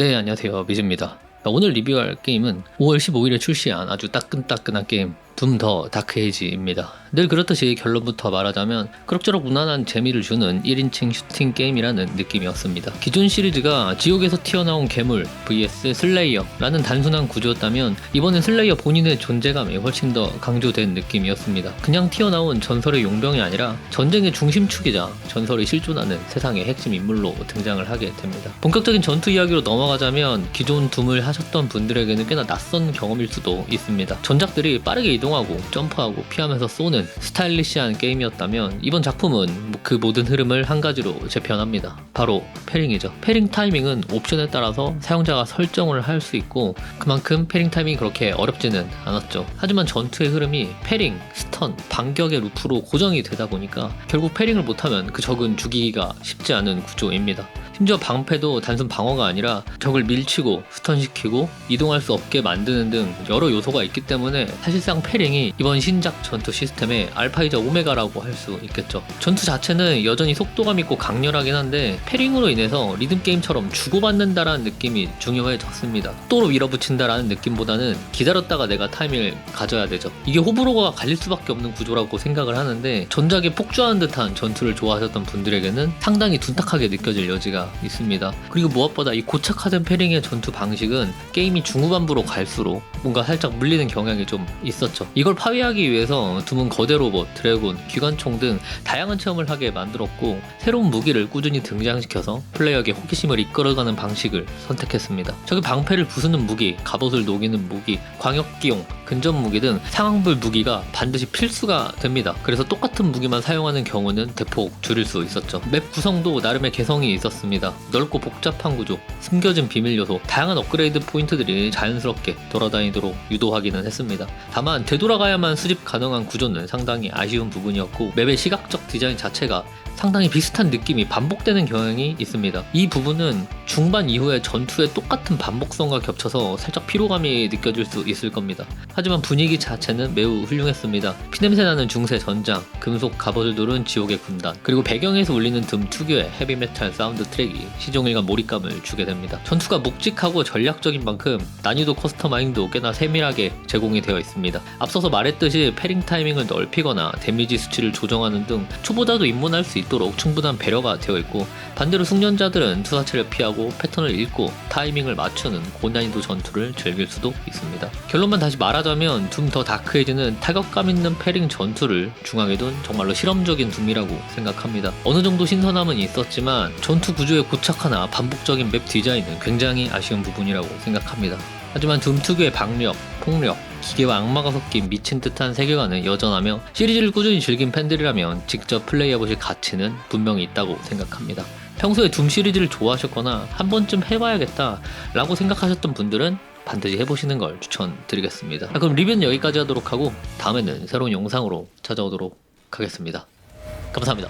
네, 안녕하세요. 미즈입니다. 오늘 리뷰할 게임은 5월 15일에 출시한 아주 따끈따끈한 게임 둠더 다크에이지입니다. 늘 그렇듯이 결론부터 말하자면 그럭저럭 무난한 재미를 주는 1인칭 슈팅 게임이라는 느낌이었습니다. 기존 시리즈가 지옥에서 튀어나온 괴물 vs 슬레이어라는 단순한 구조였다면 이번엔 슬레이어 본인의 존재감이 훨씬 더 강조된 느낌이었습니다. 그냥 튀어나온 전설의 용병이 아니라 전쟁의 중심축이자 전설이 실존하는 세상의 핵심 인물로 등장을 하게 됩니다. 본격적인 전투 이야기로 넘어가자면 기존 둠을 하셨던 분들에게는 꽤나 낯선 경험일 수도 있습니다. 전작들이 빠르게 이동 하고 점프하고 피하면서 쏘는 스타일리시한 게임이었다면 이번 작품은 그 모든 흐름을 한 가지로 재편합니다. 바로 패링이죠. 패링 타이밍은 옵션에 따라서 사용자가 설정을 할 수 있고 그만큼 패링 타이밍이 그렇게 어렵지는 않았죠. 하지만 전투의 흐름이 패링, 스턴, 반격의 루프로 고정이 되다 보니까 결국 패링을 못하면 그 적은 죽이기가 쉽지 않은 구조입니다. 심지어 방패도 단순 방어가 아니라 적을 밀치고 스턴시키고 이동할 수 없게 만드는 등 여러 요소가 있기 때문에 사실상 패링이 이번 신작 전투 시스템의 알파이자 오메가라고 할 수 있겠죠. 전투 자체는 여전히 속도감 있고 강렬하긴 한데 패링으로 인해서 리듬 게임처럼 주고받는다라는 느낌이 중요해졌습니다. 속도로 밀어붙인다라는 느낌보다는 기다렸다가 내가 타이밍을 가져야 되죠. 이게 호불호가 갈릴 수밖에 없는 구조라고 생각을 하는데 전작에 폭주하는 듯한 전투를 좋아하셨던 분들에게는 상당히 둔탁하게 느껴질 여지가 있습니다. 그리고 무엇보다 이 고착화된 패링의 전투 방식은 게임이 중후반부로 갈수록 뭔가 살짝 물리는 경향이 좀 있었죠. 이걸 파괴하기 위해서 둠은 거대 로봇, 드래곤, 기관총 등 다양한 체험을 하게 만들었고 새로운 무기를 꾸준히 등장시켜서 플레이어에게 호기심을 이끌어가는 방식을 선택했습니다. 적의 방패를 부수는 무기, 갑옷을 녹이는 무기, 광역기용, 근접 무기 등 상황별 무기가 반드시 필수가 됩니다. 그래서 똑같은 무기만 사용하는 경우는 대폭 줄일 수 있었죠. 맵 구성도 나름의 개성이 있었습니다. 넓고 복잡한 구조, 숨겨진 비밀 요소, 다양한 업그레이드 포인트들이 자연스럽게 돌아다니도록 유도하기는 했습니다. 다만 되돌아가야만 수집 가능한 구조는 상당히 아쉬운 부분이었고 맵의 시각적 디자인 자체가 상당히 비슷한 느낌이 반복되는 경향이 있습니다. 이 부분은 중반 이후에 전투의 똑같은 반복성과 겹쳐서 살짝 피로감이 느껴질 수 있을 겁니다. 하지만 분위기 자체는 매우 훌륭했습니다. 피냄새 나는 중세 전장, 금속 갑옷을 누른 지옥의 군단, 그리고 배경에서 울리는 듬 특유의 헤비메탈 사운드 트랙이 시종일관 몰입감을 주게 됩니다. 전투가 묵직하고 전략적인 만큼 난이도 커스터마잉도 꽤나 세밀하게 제공이 되어 있습니다. 앞서서 말했듯이 패링 타이밍을 넓히거나 데미지 수치를 조정하는 등 초보자도 입문할 수 있 도록 충분한 배려가 되어 있고 반대로 숙련자들은 투사체를 피하고 패턴을 읽고 타이밍을 맞추는 고난이도 전투를 즐길 수도 있습니다. 결론만 다시 말하자면 둠 더 다크에이지는 타격감 있는 패링 전투를 중앙에 둔 정말로 실험적인 둠이라고 생각합니다. 어느 정도 신선함은 있었지만 전투 구조의 고착화나 반복적인 맵 디자인은 굉장히 아쉬운 부분이라고 생각합니다. 하지만 둠 특유의 박력, 폭력, 기계와 악마가 섞인 미친 듯한 세계관은 여전하며 시리즈를 꾸준히 즐긴 팬들이라면 직접 플레이해보실 가치는 분명히 있다고 생각합니다. 평소에 둠 시리즈를 좋아하셨거나 한 번쯤 해봐야겠다 라고 생각하셨던 분들은 반드시 해보시는 걸 추천드리겠습니다. 자, 그럼 리뷰는 여기까지 하도록 하고 다음에는 새로운 영상으로 찾아오도록 하겠습니다. 감사합니다.